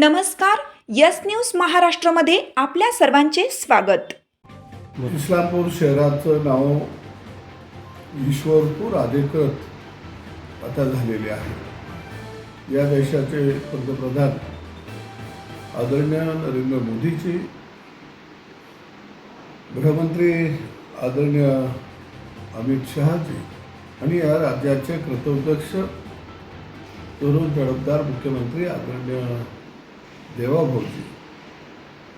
नमस्कार yes news महाराष्ट्रमध्ये आपल्या सर्वांचे स्वागत. इस्लामपूर शहराचं नाव ईश्वरपूर अधिकृत आता झालेले आहे. या देशाचे पंतप्रधान आदरणीय नरेंद्र मोदीजी गृहमंत्री आदरणीय अमित शहाजी आणि या राज्याचे कृतोदक्ष तरुण तडफदार मुख्यमंत्री आदरणीय देवाभाऊजी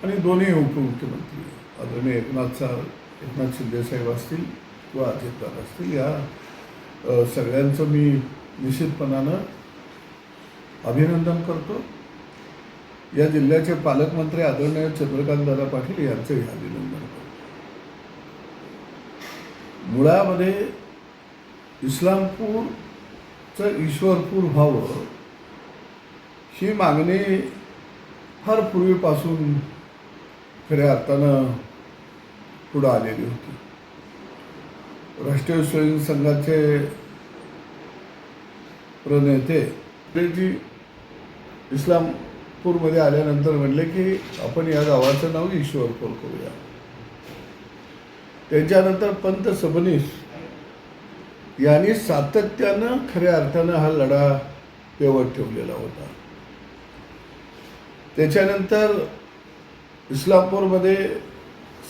आणि दोन्ही उपमुख्यमंत्री आदरणीय एकनाथचा एकनाथ शिंदेसाहेब असतील किंवा अजितदार असतील या सगळ्यांचं मी निश्चितपणानं अभिनंदन करतो. या जिल्ह्याचे पालकमंत्री आदरणीय चंद्रकांत दादा पाटील यांचंही अभिनंदन करतो. मुळामध्ये इस्लामपूरचं ईश्वरपूर व्हावं ही मागणी फार पूर्वीपासून खऱ्या अर्थानं पुढं आलेली होती. राष्ट्रीय स्वयं संघाचे प्रणेते ते जी इस्लामपूरमध्ये आल्यानंतर म्हणले की आपण या गावाचं नाव ईश्वरपूर करूया. त्यांच्यानंतर पंत सबनीस यांनी सातत्यानं खऱ्या अर्थानं हा लढा तेवत ठेवलेला होता. त्याच्यानंतर इस्लामपूरमध्ये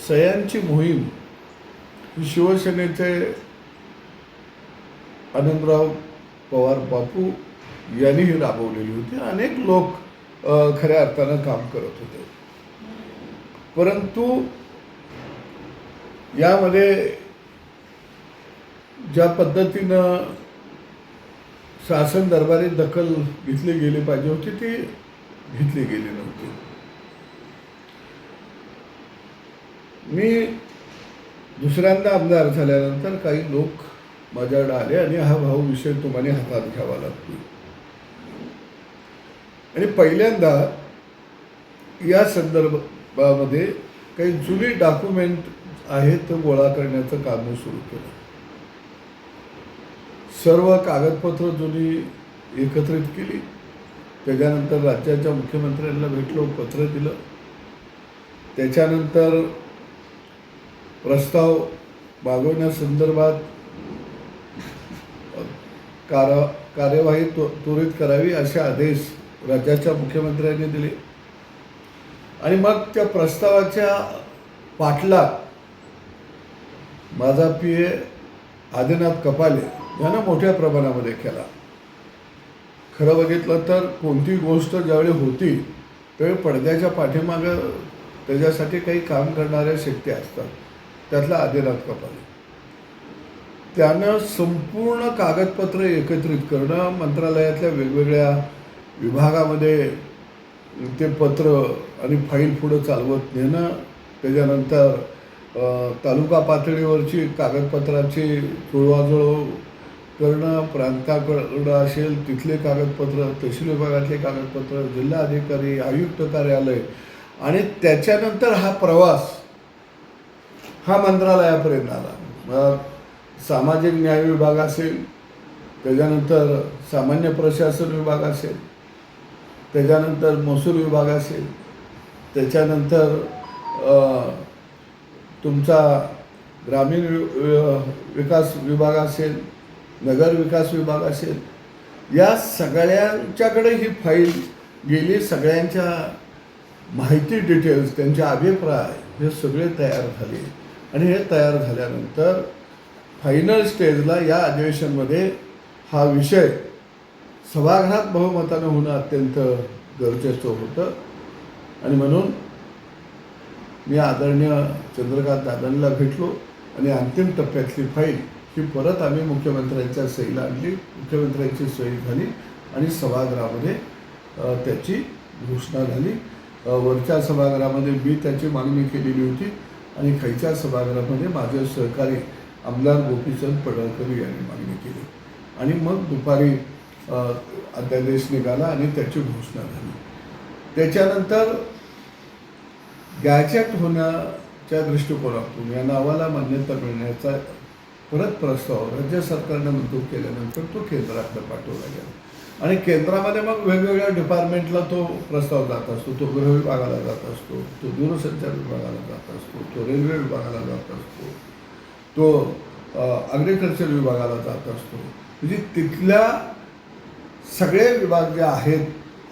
सह्यांची मोहीम ही शिवसेनेचे आनंदराव पवार बापू यांनी ही राबवलेली होती. अनेक लोक खऱ्या अर्थानं काम करत होते. परंतु यामध्ये ज्या पद्धतीनं शासन दरबारी दखल घेतली गेली पाहिजे होती ती घेतले गेले नव्हते. मी दुसऱ्यांदा आमदार झाल्यानंतर काही लोक माझ्याकडे आले आणि हा भाऊ विषय तुम्हाला हातात घ्यावा लागतो. आणि पहिल्यांदा या संदर्भामध्ये काही जुनी डॉक्युमेंट आहेत ते गोळा करण्याचं काम सुरू केलं. सर्व कागदपत्र जुनी एकत्रित केली. त्याच्यानंतर राज्याच्या मुख्यमंत्र्यांना भेटलो पत्र दिलं. त्याच्यानंतर प्रस्ताव मागवण्यासंदर्भात कार कार्यवाही त्व- त्वरित करावी असे आदेश राज्याच्या मुख्यमंत्र्यांनी दिले. आणि मग त्या प्रस्तावाच्या पाठला माझा पी ए आदिनाथ कपाले यानं मोठ्या प्रमाणामध्ये केला. खरं बघितलं तर कोणती गोष्ट ज्यावेळी होती त्यावेळी पडद्याच्या पाठीमागं त्याच्यासाठी काही काम करणाऱ्या शक्ती असतात. त्यातला आदिनाथ कपाले. त्यानं संपूर्ण कागदपत्र एकत्रित करणं मंत्रालयातल्या वेगवेगळ्या विभागामध्ये ते पत्र आणि फाईल पुढं चालवत नेणं त्याच्यानंतर तालुका पातळीवरची कागदपत्राची जुळवाजुळव करणं प्रांताकडं असेल तिथले कागदपत्र तहसील विभागातले कागदपत्र जिल्हा अधिकारी आयुक्त कार्यालय आणि त्याच्यानंतर हा प्रवास हा मंत्रालयापर्यंत आला. सामाजिक न्याय विभाग असेल त्याच्यानंतर सामान्य प्रशासन विभाग असेल त्याच्यानंतर महसूल विभाग असेल त्याच्यानंतर तुमचा ग्रामीण वि- विकास विभाग असेल नगर विकास विभाग असेल या सगळ्यांच्याकडे ही फाईल गेली सगळ्यांच्या माहिती डिटेल्स त्यांचे अभिप्राय हे सगळे तयार झाले. आणि हे तयार झाल्यानंतर फायनल स्टेजला या अधिवेशनमध्ये हा विषय सभागृहात बहुमतानं होणं अत्यंत गरजेचं होतं. आणि म्हणून मी आदरणीय चंद्रकांत दादांना भेटलो आणि अंतिम टप्प्यातली फाईल की परत आम्ही मुख्यमंत्र्यांच्या सहीला आणली मुख्यमंत्र्यांची सही झाली आणि सभागृहामध्ये त्याची घोषणा झाली. वरच्या सभागृहामध्ये मी त्याची मागणी केलेली होती आणि खायच्या सभागृहामध्ये माझे सहकारी आमदार गोपीचंद पडळकर यांनी मागणी केली. आणि मग दुपारी अध्यादेश निघाला आणि त्याची घोषणा झाली. त्याच्यानंतर गॅजेट होण्याच्या दृष्टिकोनातून या नावाला मान्यता मिळण्याचा परत प्रस्ताव. राज्य सरकारनं मंजूर केल्यानंतर तो केंद्राकडे पाठवला गेला. आणि केंद्रामध्ये मग वेगवेगळ्या डिपार्टमेंटला तो प्रस्ताव जात असतो. तो गृह विभागाला जात असतो. तो दूरसंचार विभागाला जात असतो. तो रेल्वे विभागाला जात असतो. तो ॲग्रिकल्चर विभागाला जात असतो. म्हणजे तिथल्या सगळे विभाग जे आहेत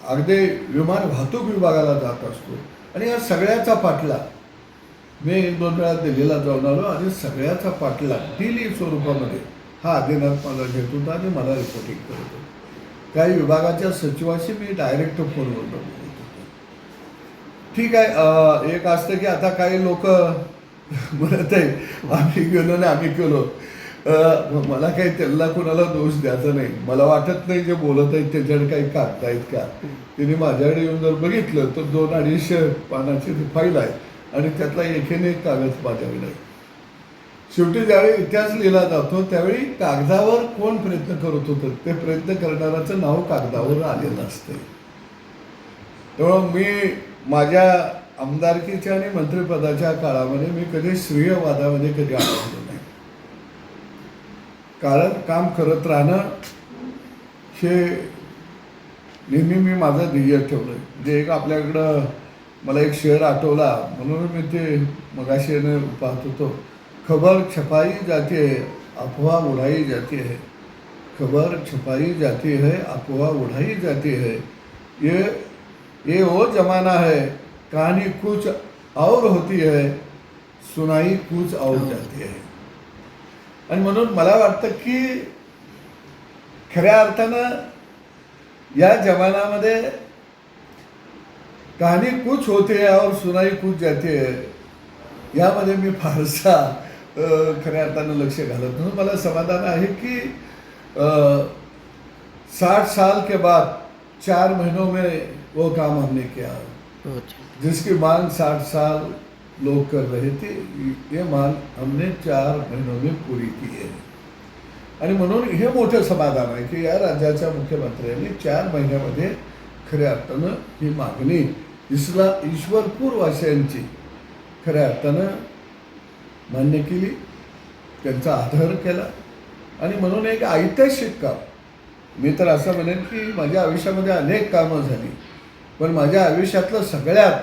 अगदी विमान वाहतूक विभागाला जात असतो. आणि या सगळ्याचा पाठला मी एक दोन वेळा दिल्लीला जाऊन आलो आणि सगळ्याचा पाठला दिली स्वरूपामध्ये हा आदिनाथ मला घेत होता आणि मला रिपोर्टिंग करत होता. काही विभागाच्या सचिवाशी मी डायरेक्ट फोनवर बोलत ठीक आहे एक असतं की आता काही लोक म्हणत आहे आम्ही गेलो ना आम्ही केलो. मला काही त्यांना कोणाला दोष द्यायचा नाही. मला वाटत नाही जे बोलत आहेत त्याच्याकडे काही कागद आहेत का? तिने माझ्याकडे येऊन जर बघितलं तर दोन अडीचशे पानाची ती फाईल आहे. आणि त्यातला एकेने एक कागद पाठवला. आहे शेवटी ज्यावेळी इतिहास लिहिला जातो त्यावेळी कागदावर कोण प्रयत्न करत होतं? ते प्रयत्न करणाऱ्याचं नाव कागदावर आलेलं असते तेव्हा मी माझ्या आमदारकीच्या आणि मंत्रिपदाच्या काळामध्ये मी कधी श्रेयवादामध्ये कधी आढळलो नाही. कारण काम करत राहणं हे नेहमी मी माझं ध्येय ठेवलं जे एक आपल्याकडं मला एक शेअर आठवला. म्हणून मी ते मगाशी पाहत होतो. खबर छपाई जाती है अफवा उड़ाई जाती है. खबर छपाई जाती है अफवा उड़ाई जाती है. ये ये वो जमाना है कहानी कुछ और होती है सुनाई कुछ और जाती है। आणि म्हणून मला वाटतं की खऱ्या अर्थानं या जमान्यामध्ये कहाणी कुछ होते है और सुनाई कुछ जाते है यामध्ये मी फारसा खऱ्या अर्थानं लक्ष घालत म्हणून मला समाधान आहे की साठ साल के बाद चार महीनों में वो काम हमने किया. जिसकी मांग साठ साल लोग कर रहे थे ये मांग हमने चार महीनों में पूरी की है. आणि म्हणून हे मोठं समाधान आहे की या राज्याच्या मुख्यमंत्र्यांनी चार महिन्यामध्ये खऱ्या अर्थानं ही मागणी इसला ईश्वरपूर वासियांची खऱ्या अर्थानं मान्य केली त्यांचा आदर केला. आणि म्हणून एक ऐतिहासिक काम. मी तर असं म्हणेन की माझ्या आयुष्यामध्ये अनेक कामं झाली. पण माझ्या आयुष्यातलं सगळ्यात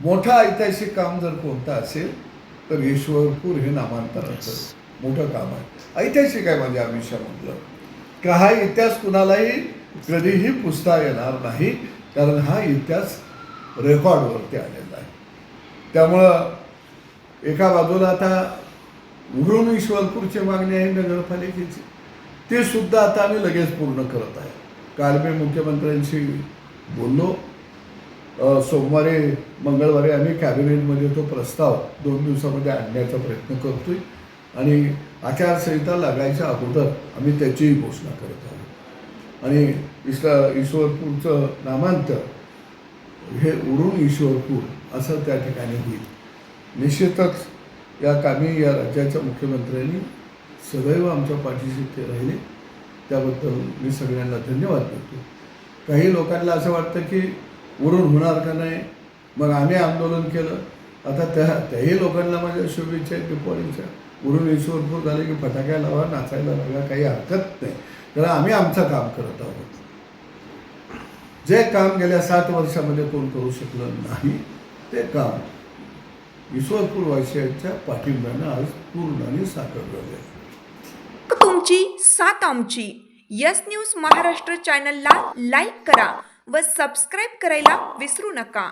मोठं ऐतिहासिक काम जर कोणतं असेल तर ईश्वरपूर हे नामांतराचं मोठं काम आहे. ऐतिहासिक आहे माझ्या आयुष्यामधलं. का हा इतिहास कुणालाही कधीही पुसता येणार नाही कारण हा इतिहास रेकॉर्डवरती आलेला आहे. त्यामुळं एका बाजूला आता उघडून ईश्वरपूरची मागणी आहे नगरपालिकेची. ते सुद्धा आता आम्ही लगेच पूर्ण करत आहे. काल मी मुख्यमंत्र्यांशी बोललो. सोमवारी मंगळवारी आम्ही कॅबिनेटमध्ये तो प्रस्ताव दोन दिवसामध्ये आणण्याचा प्रयत्न करतोय. आणि आचारसंहिता लागायच्या अगोदर आम्ही त्याचीही घोषणा करत आहोत. आणि इसला ईश्वरपूरचं नामांतर हे उरून ईश्वरपूर असं त्या ठिकाणी होईल. निश्चितच या कामी या राज्याच्या मुख्यमंत्र्यांनी सदैव आमच्या पाठीशी ते राहिले. त्याबद्दल मी सगळ्यांना धन्यवाद देतो. काही लोकांना असं वाटतं की उरून होणार का नाही? मग आम्ही आंदोलन केलं. आता त्या त्याही लोकांना माझ्या शुभेच्छा आहेत दिपावळीच्या उडून ईश्वरपूर झाले की फटाक्या लावा नाचायला लागा काही हरकत नाही. कारण आम्ही आमचं काम करत आहोत. जे काम गेल्या सात वर्षामध्ये कोण करू शकलं नाही ते काम ईश्वरपूर वासियांच्या पाठिंब्यानं आज पूर्णाने साकार झाले तुमची सात आमची. यस न्यूज महाराष्ट्र चॅनलला लाईक करा व सबस्क्राईब करायला विसरू नका.